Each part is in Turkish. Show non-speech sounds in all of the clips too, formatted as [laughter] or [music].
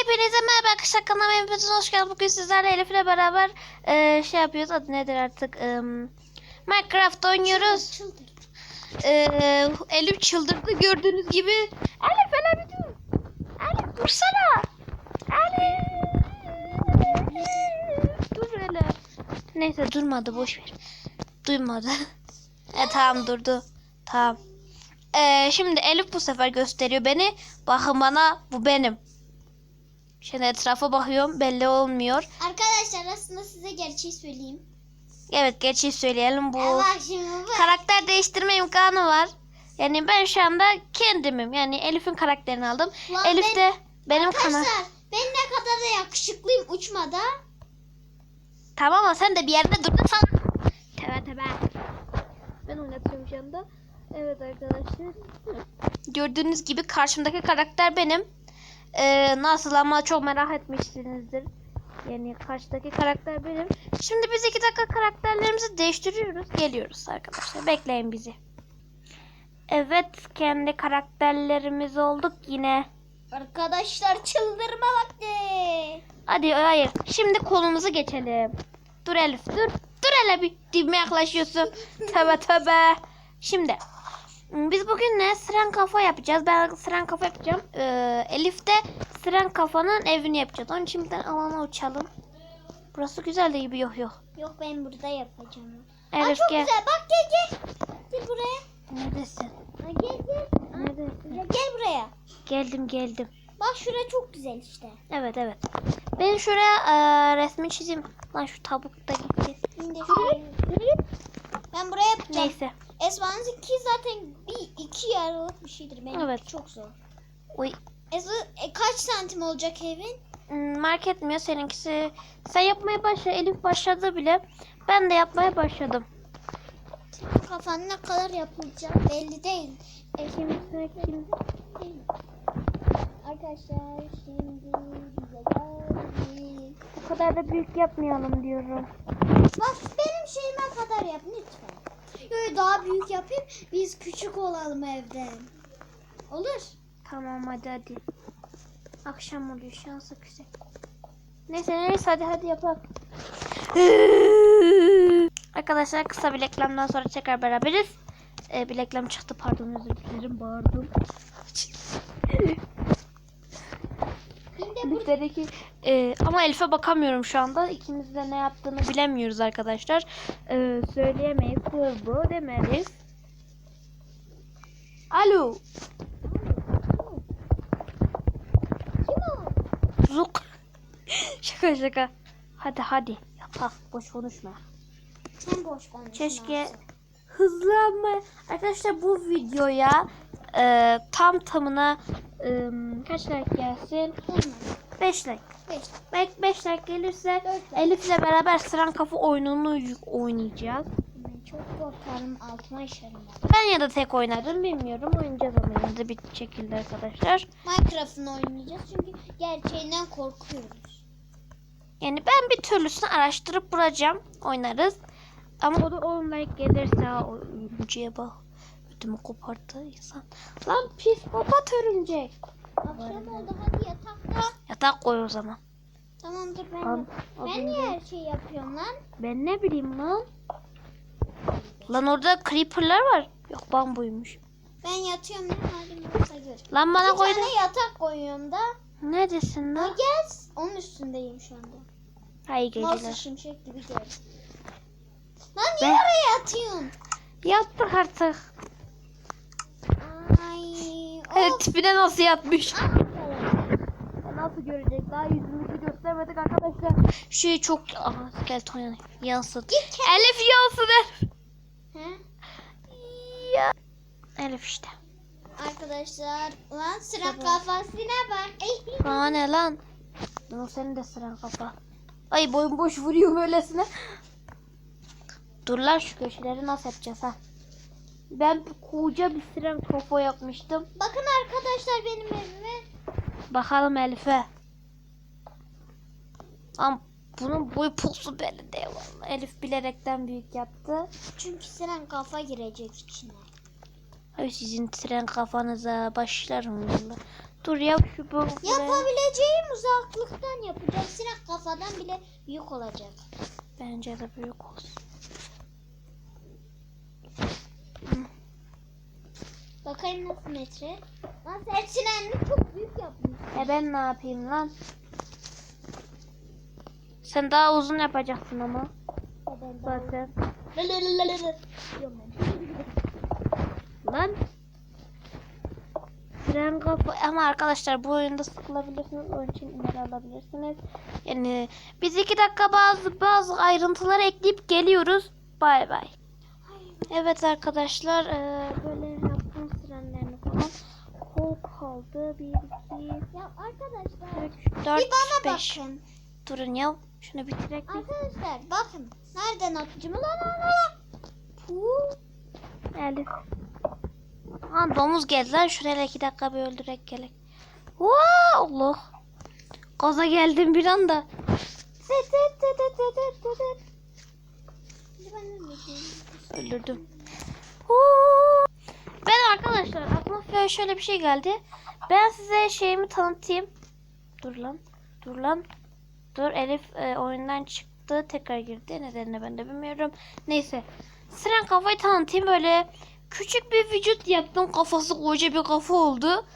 Hepinize merhaba arkadaşlar kanalıma hepiniz hoş geldiniz. Bugün sizlerle Elif'le beraber e, şey yapıyoruz. Adı nedir artık? E, Minecraft oynuyoruz. E, Elif çıldırdı gördüğünüz gibi. Elif bir dur. Elif dursana. Elif. Dur hele. Neyse durmadı boş ver. Duymadı. [laughs] e tamam durdu. Tamam. E, şimdi Elif bu sefer gösteriyor beni. Bakın bana bu benim. Şimdi etrafa bakıyorum belli olmuyor. Arkadaşlar aslında size gerçeği söyleyeyim. Evet gerçeği söyleyelim bu. Bak şimdi bu. Karakter değiştirme imkanı var. Yani ben şu anda kendimim. Yani Elif'in karakterini aldım. Lan Elif ben- de benim kanal. Ben ne kadar da yakışıklıyım uçmada. Tamam ama sen de bir yerde durdun sana. Tebe tebe. Ben oynatıyorum şu anda. Evet arkadaşlar. Gördüğünüz gibi karşımdaki karakter benim. Ee, nasıl ama çok merak etmişsinizdir. Yani karşıdaki karakter benim. Şimdi biz iki dakika karakterlerimizi değiştiriyoruz. Geliyoruz arkadaşlar. Bekleyin bizi. Evet kendi karakterlerimiz olduk yine. Arkadaşlar çıldırma vakti. Hadi hayır. Şimdi kolumuzu geçelim. Dur Elif dur. Dur hele bir dibime yaklaşıyorsun. [laughs] Tövbe tövbe. Şimdi biz bugün ne? Sıran kafa yapacağız. Ben sıran kafa yapacağım. Ee, Elif de sıran kafanın evini yapacağız. Onun için bir tane alana uçalım. Burası güzel de gibi yok yok. Yok ben burada yapacağım. Aa, Elif çok gel. güzel bak gel gel. Gel buraya. Neredesin? Ha, gel gel. Neredesin? Gel, gel buraya. Geldim geldim. Bak şura çok güzel işte. Evet evet. Ben şuraya e, resmi çizeyim. Lan şu tabuk da gitti. Şuraya. Ben buraya yapacağım. Neyse. Esman'ınki zaten bir iki yarılık bir şeydir. Benim Evet. çok zor. Uy. Esu, e, kaç santim olacak evin? Hmm, Mark etmiyor seninkisi. Sen yapmaya başla. Elif başladı bile. Ben de yapmaya başladım. Kafan ne kadar yapılacak belli değil. Arkadaşlar şimdi bize geldi. Bu kadar da büyük yapmayalım diyorum. Bak benim şeyime kadar yap lütfen. Böyle daha büyük yapayım. Biz küçük olalım evde. Olur. Tamam hadi hadi. Akşam oluyor şansı güzel. Neyse neyse hadi hadi yapalım. [laughs] Arkadaşlar kısa bir reklamdan sonra tekrar beraberiz. Ee, bir reklam çıktı pardon özür dilerim bağırdım. Şimdi bu Elif dedi ki e, ama Elif'e bakamıyorum şu anda. İkimiz de ne yaptığını bilemiyoruz arkadaşlar. E, söyleyemeyiz. Sır bu değil mi Elif? Alo. Zuk. [laughs] şaka şaka. Hadi hadi. Yapak. Boş konuşma. Sen boş konuş. Keşke hızlanma. Arkadaşlar bu videoya e, tam tamına e, kaç like gelsin? 5 like. Beş. 5 like gelirse like. Elif'le beraber sıran kafa oyununu oynayacağız. Ben çok korkarım altıma işerim. Ben ya da tek oynarım bilmiyorum. Oynayacağız ama yine de bir şekilde arkadaşlar. Minecraft'ın oynayacağız çünkü gerçeğinden korkuyoruz. Yani ben bir türlüsünü araştırıp bulacağım. Oynarız. Ama o da 10 like gelirse ha, o örümceğe bak. Ödümü koparttı insan. Lan psikopat örümcek. Akşam oldu hadi yatakta. Yatak koy o zaman. Tamamdır ben o Ben niye her şeyi yapıyorum lan? Ben ne bileyim lan. Lan orada creeperlar var. Yok bambuymuş. Ben yatıyorum ne halim yoksa gör. Lan bana Bir koy. tane yatak koyuyorum da. Neredesin Ha lan? gel. Onun üstündeyim şu anda. Hayır Nasıl geceler. şimşek gibi gör. Lan niye Ben- oraya yatıyorsun? Yaptık artık. Ay. Evet tipine nasıl yatmış. Nasıl görecek? Daha yüzümüzü göstermedik arkadaşlar. Şey çok... Aha skeleton yanıyor. Yansın. Elif yansın Elif. He? Ya. Elif işte. Arkadaşlar lan sıra kafasına bak. Ey. Aa ne lan? Lan senin de sıran kafa. Ay boyun boş vuruyor böylesine. Dur lan şu köşeleri nasıl yapacağız ha? Ben koca bir sıran kafa yapmıştım. Bakın arkadaşlar benim evime. Bakalım Elif'e. Ama bunun boyu posu belli değil vallahi. Elif bilerekten büyük yaptı. Çünkü sıran kafa girecek içine. Ay sizin tren kafanıza başlarım valla. Dur ya şu bu. Yapabileceğim uzaklıktan yapacağım. Sinek kafadan bile büyük olacak. Bence de büyük olsun. Bakayım nasıl metre. Lan sen sinenli çok büyük yapmış. E ben ne yapayım lan? Sen daha uzun yapacaksın ama. Zaten. [laughs] Lan. Fren kapı ama arkadaşlar bu oyunda sıkılabilirsiniz. Onun için ileri alabilirsiniz. Yani biz iki dakika bazı bazı ayrıntıları ekleyip geliyoruz. Bay bay. Evet arkadaşlar eee, böyle yaptım frenlerini falan. Kol kaldı. Bir, iki, Ya arkadaşlar. üç, dört, bir bana beş. bakın. Durun ya. Şunu bitirek. Arkadaşlar bakın. Nereden atacağım? Lan lan lan. Puh. Elif. Domuz geldi lan. Şuraya iki dakika bir öldürek gerek. Vaa Allah. Gaza geldim bir anda. Öldürdüm. Huu. Ben arkadaşlar aklıma şöyle bir şey geldi. Ben size şeyimi tanıtayım. Dur lan. Dur lan. Dur Elif e, oyundan çıktı. Tekrar girdi. Nedenini ben de bilmiyorum. Neyse. Siren kafayı tanıtayım. Böyle küçük bir vücut yaptım. Kafası koca bir kafa oldu.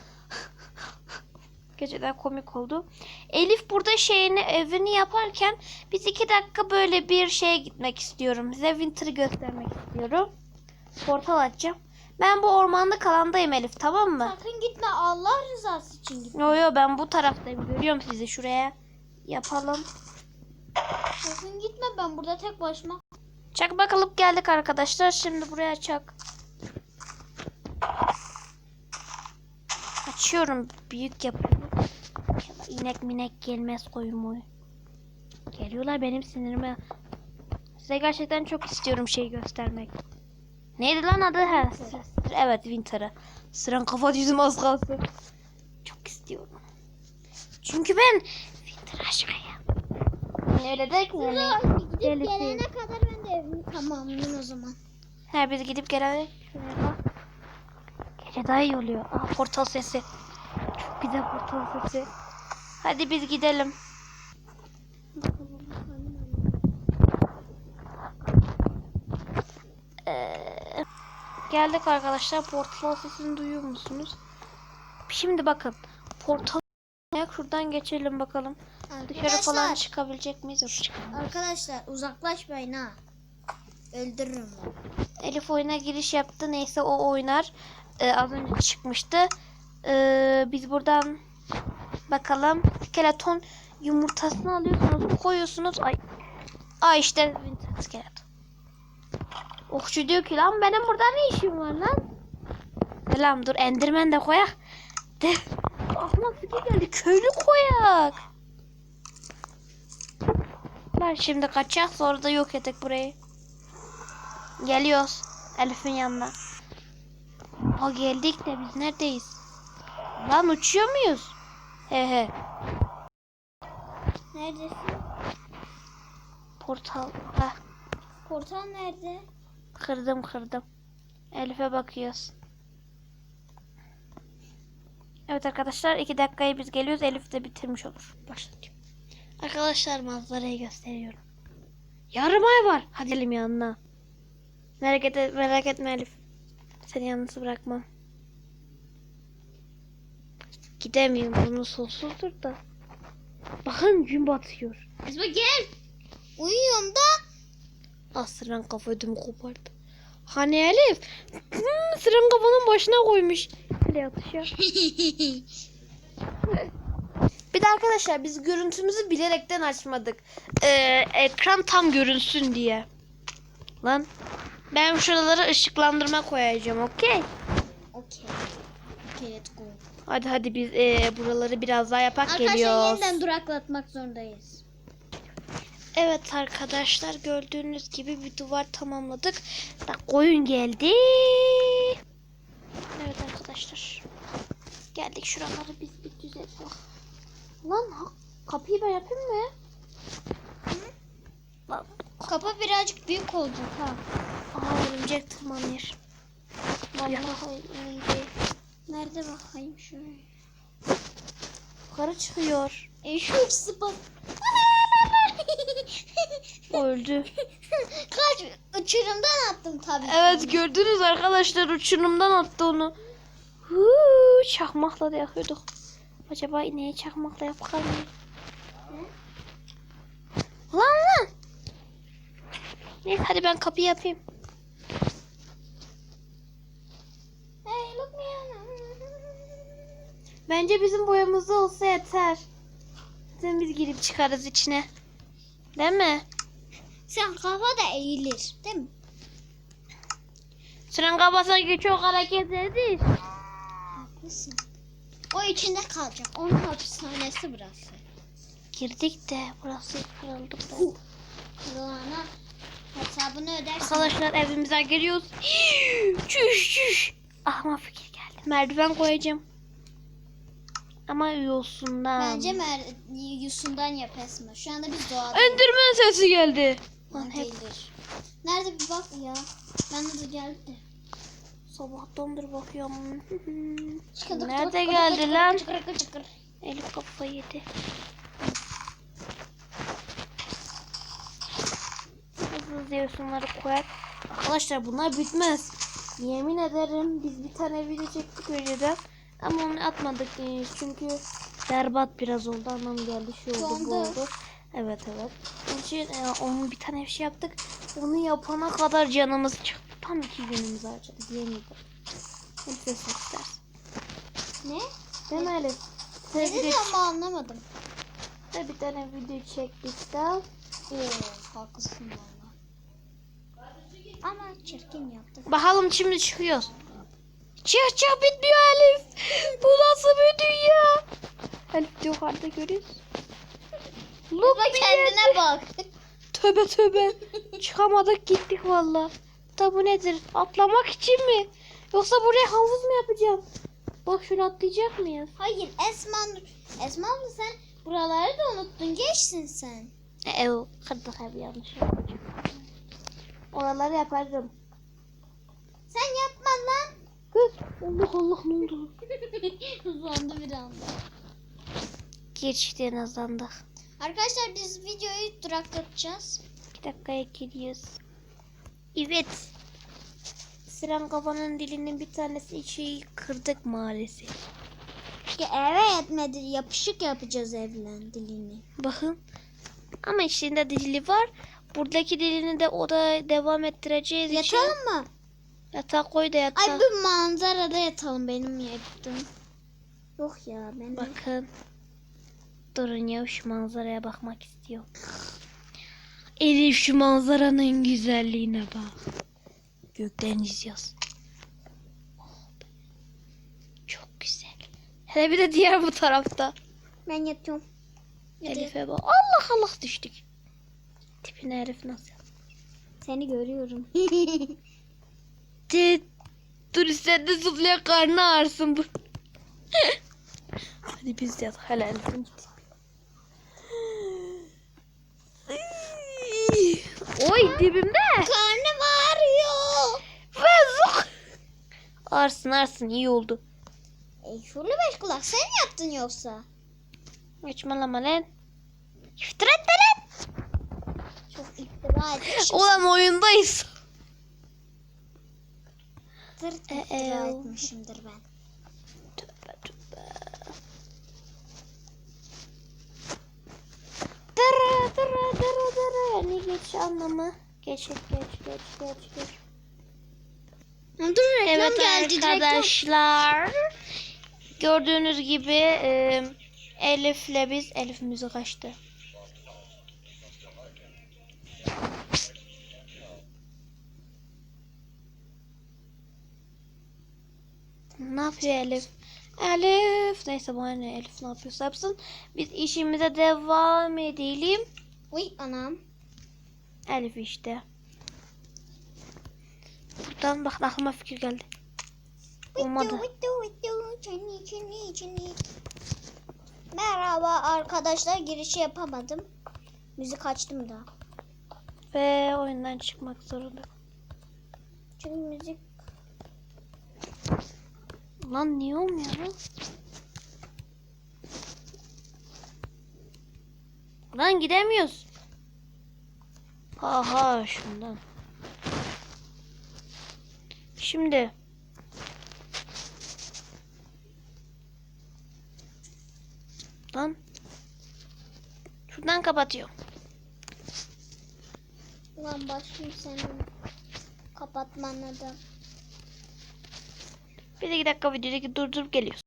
[laughs] Geceden komik oldu. Elif burada şeyini evini yaparken biz iki dakika böyle bir şeye gitmek istiyorum. Size Winter'ı göstermek istiyorum. Portal açacağım. Ben bu ormanlık alandayım Elif tamam mı? Sakın gitme Allah rızası için gitme. Yo yo ben bu taraftayım. Görüyorum sizi şuraya. Yapalım. Sakın gitme ben burada tek başıma. Çak bakalım geldik arkadaşlar. Şimdi buraya çak. Açıyorum. Büyük yapıyorum. İnek minek gelmez koyun moyun. Geliyorlar benim sinirime. Size gerçekten çok istiyorum şey göstermek. Neydi lan adı? Ha, evet Winter'ı. Sıran kafa yüzüm az kalsın. Çok istiyorum. Çünkü ben Winter aşkıyım. Öyle der ki yani. Gidip delisi. gelene kadar ben de evimi tamamlayayım o zaman. He biz gidip bak. Gece daha iyi oluyor. Aa portal sesi. Çok güzel portal sesi. Hadi biz gidelim. Ee, geldik arkadaşlar. Portal sesini duyuyor musunuz? Şimdi bakın. Portal şuradan geçelim bakalım. Dışarı falan Arkadaşlar, çıkabilecek miyiz? Yok çıkamayız. arkadaşlar uzaklaşmayın ha. Öldürürüm ben. Elif oyuna giriş yaptı. Neyse o oynar. Ee, az önce çıkmıştı. Ee, biz buradan bakalım. Skeleton yumurtasını alıyorsunuz. Koyuyorsunuz. Ay. Ay işte skeleton. Okçu diyor ki lan benim burada ne işim var lan? Selam dur enderman de koyak. De. Aklıma fikir geldi. Köylü koyak. Ben şimdi kaçacak sonra da yok edek burayı. Geliyoruz Elif'in yanına. Ha geldik de biz neredeyiz? Lan uçuyor muyuz? He he. Neredesin? Portal. Heh, Portal nerede? Kırdım kırdım. Elif'e bakıyoruz. Evet arkadaşlar iki dakikaya biz geliyoruz. Elif de bitirmiş olur. Başlatıyorum. Arkadaşlar manzarayı gösteriyorum. Yarım ay var. Hadi Elim yanına. Merak, et, merak etme Elif. Seni yalnız bırakmam. Gidemiyorum. Bunu sonsuzdur da. Bakın gün batıyor. Kızma gel. Uyuyorum da. Sıran kafa ödümü kopardı. Hani Elif? Hmm, kafanın başına koymuş. Öyle yatışıyor. [laughs] Bir de arkadaşlar biz görüntümüzü bilerekten açmadık. Ee, ekran tam görünsün diye. Lan ben şuralara ışıklandırma koyacağım okey? Okey. Okey let's go. Hadi hadi biz ee, buraları biraz daha yapak Arkadaşlar geliyoruz. yeniden duraklatmak zorundayız. Evet arkadaşlar gördüğünüz gibi bir duvar tamamladık. Bak koyun geldi. Evet arkadaşlar. Geldik şuraları biz bir düzelim. Lan kapıyı ben yapayım mı? Lan. Kapı birazcık büyük olacak ha. Aha örümcek tırmanır. Vallahi. Nerede bakayım şuraya. Yukarı çıkıyor. E, şu spot. Öldü. Kaç uçurumdan attım tabii. Evet gördünüz arkadaşlar uçurumdan attı onu. Huu, çakmakla da yakıyorduk. Acaba ineği çakmakla yapar mı? Lan lan. Neyse hadi ben kapıyı yapayım. Hey look me Bence bizim boyamızda olsa yeter. Zaten biz girip çıkarız içine. Değil mi? Sen kafa da eğilir değil mi? Süren kafasına çok hareket edir. Haklısın. O içinde kalacak. Onun hapishanesi burası. Girdik de burası kırıldı. Kırılana hesabını ödersin. Arkadaşlar evimize geliyoruz. [gasps] çüş çüş. Ahma fikir geldi. Merdiven koyacağım. Ama yosundan. Bence mer Yusun'dan yap Esma. Şu anda biz doğada Enderman sesi geldi. Lan hep değildir. Nerede bir bak ya. Bende de geldi. sabahtandır bakıyorum. [laughs] Çıkırdık, Nerede çıkırdık, geldi çıkırdık, lan? çıkırdık, çıkırdık. Elif kafayı yedi. Hızlı hızlı yosunları koyak. Arkadaşlar bunlar bitmez. Yemin ederim biz bir tane video çektik önceden. Ama onu atmadık çünkü berbat biraz oldu. Anlam geldi şu oldu bu oldu. Evet evet. Onun için e, onu bir tane bir şey yaptık. Onu yapana kadar canımız çıktı. Tam iki günümüz harcadı diyemedim. Hepsi istersin. Ne? Tane Ne dedi ama anlamadım. de bir tane video çektik de. Oo, haklısın valla. Ama çirkin yaptık. Bakalım şimdi çıkıyoruz. Çık çık bitmiyor Elif. Bu nasıl bir dünya? Elif yukarıda görüyoruz. Look Bak kendine bak. Tövbe tövbe. Çıkamadık gittik valla. Da bu nedir? Atlamak için mi? Yoksa buraya havuz mu yapacağım? Bak şöyle atlayacak mıyız? Hayır Esma Esma abla sen buraları da unuttun. Geçsin sen. E, ev kırdık ev yanlış. Oraları yaparım. Sen lan. Kız Allah Allah ne oldu? [laughs] Hızlandı bir anda. Geçti en azından. Arkadaşlar biz videoyu duraklatacağız. Bir dakikaya giriyoruz. Evet. Sıran kafanın dilinin bir tanesi içi kırdık maalesef. Ya eve yetmedi. Yapışık yapacağız evlen dilini. Bakın. Ama içinde dili var. Buradaki dilini de o da devam ettireceğiz için. Yatalım mı? Yatak koy da Ay yatak. bir manzarada yatalım benim yaptım. Yok ya ben Bakın. Durun ya şu manzaraya bakmak istiyorum. Elif şu manzaranın güzelliğine bak. Gökten izliyoruz. Oh. Çok güzel. Hele bir de diğer bu tarafta. ben yatıyorum. Elif'e bak. Allah Allah düştük. Tipine herif nasıl? Seni görüyorum. [laughs] Dur sen de zıplaya karnı ağrısın bu. Hadi biz de yatak. Hele Elif'in git. Oy dibimde. Karnım ağrıyor. Vezuk. Arsın arsın iyi oldu. E şöyle beş kulak sen yaptın yoksa. Saçmalama lan. İftira etme lan. Çok iftira etmişim. Ulan oyundayız. Tırt E, iftira e. etmişimdir ben. Tövbe tövbe. Dırı dırı dırı dırı. Ne geç anlamı? Geç geç geç geç geç. Dur reklam Evet geldi. Reklam. arkadaşlar. Gördüğünüz gibi e, Elif'le biz Elif müzik açtı. Ne yapıyor Elif? Elif. Neyse bana ne Elif ne yapıyorsa yapsın. Biz işimize devam edelim. Uy anam. Elif işte. Buradan bak aklıma fikir geldi. Olmadı. Merhaba arkadaşlar girişi yapamadım. Müzik açtım da. Ve oyundan çıkmak zorunda. Çünkü müzik Lan niye olmuyor lan? Lan gidemiyoruz. Ha ha şundan. Şimdi. Lan. Şuradan kapatıyorum. Ulan başlayayım senin kapatmana da. Bir iki dakika videoyu durdurup geliyoruz.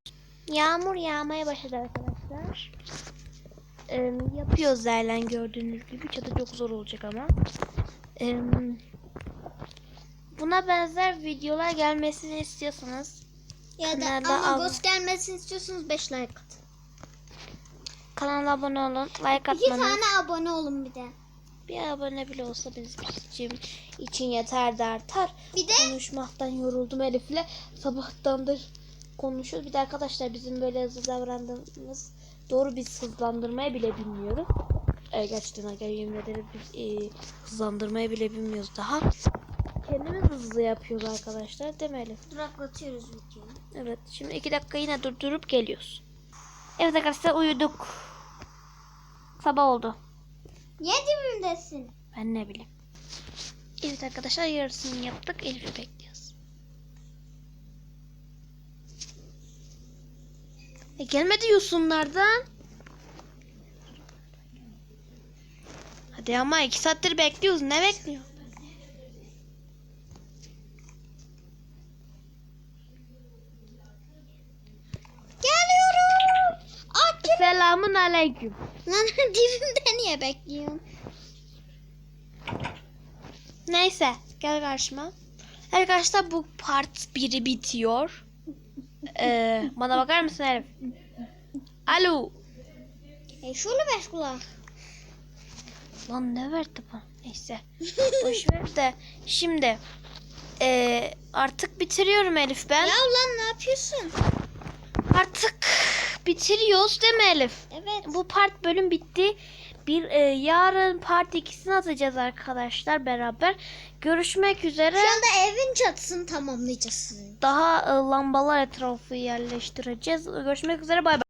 Yağmur yağmaya başladı arkadaşlar. Ee, yapıyoruz zaten gördüğünüz gibi. Çadı çok zor olacak ama. Ee, buna benzer videolar gelmesini istiyorsanız Ya da ama ghost gelmesini istiyorsanız 5 like atın. kanala abone olun. Like 2 atmanız. tane abone olun bir de. Bir abone bile olsa bizim için, için yeter de artar. Bir de Konuşmaktan yoruldum Elif'le. Sabahtandır konuşuyoruz. Bir de arkadaşlar bizim böyle hızlı davrandığımız doğru biz hızlandırmayı bile bilmiyoruz. E, gerçekten arkadaşlar yemin ederim biz e, hızlandırmayı bile bilmiyoruz daha. Kendimiz hızlı yapıyoruz arkadaşlar değil mi Elif? duraklatıyoruz videoyu. Evet şimdi iki dakika yine durdurup geliyoruz. Evet arkadaşlar uyuduk. Sabah oldu. Niye dibimdesin? Ben ne bileyim. Evet arkadaşlar yarısını yaptık. Elif'i bekliyoruz. E gelmedi yosunlardan. Hadi ama iki saattir bekliyoruz. Ne bekliyor? Aleyküm. Lan [laughs] dibimde niye bekliyorsun? Neyse gel karşıma. Arkadaşlar bu part 1'i bitiyor. Ee, bana bakar mısın Elif? Alo. E şöyle beş kulak. Lan ne verdi bu? Neyse. [laughs] Boş ver de. Şimdi ee, artık bitiriyorum Elif ben. Ya ulan ne yapıyorsun? Artık bitiriyoruz değil mi Elif? Evet. Bu part bölüm bitti. Bir e, yarın part 2'sini atacağız arkadaşlar beraber. Görüşmek üzere. Şu anda evin çatısını tamamlayacağız. Daha e, lambalar etrafı yerleştireceğiz. Görüşmek üzere bay bay.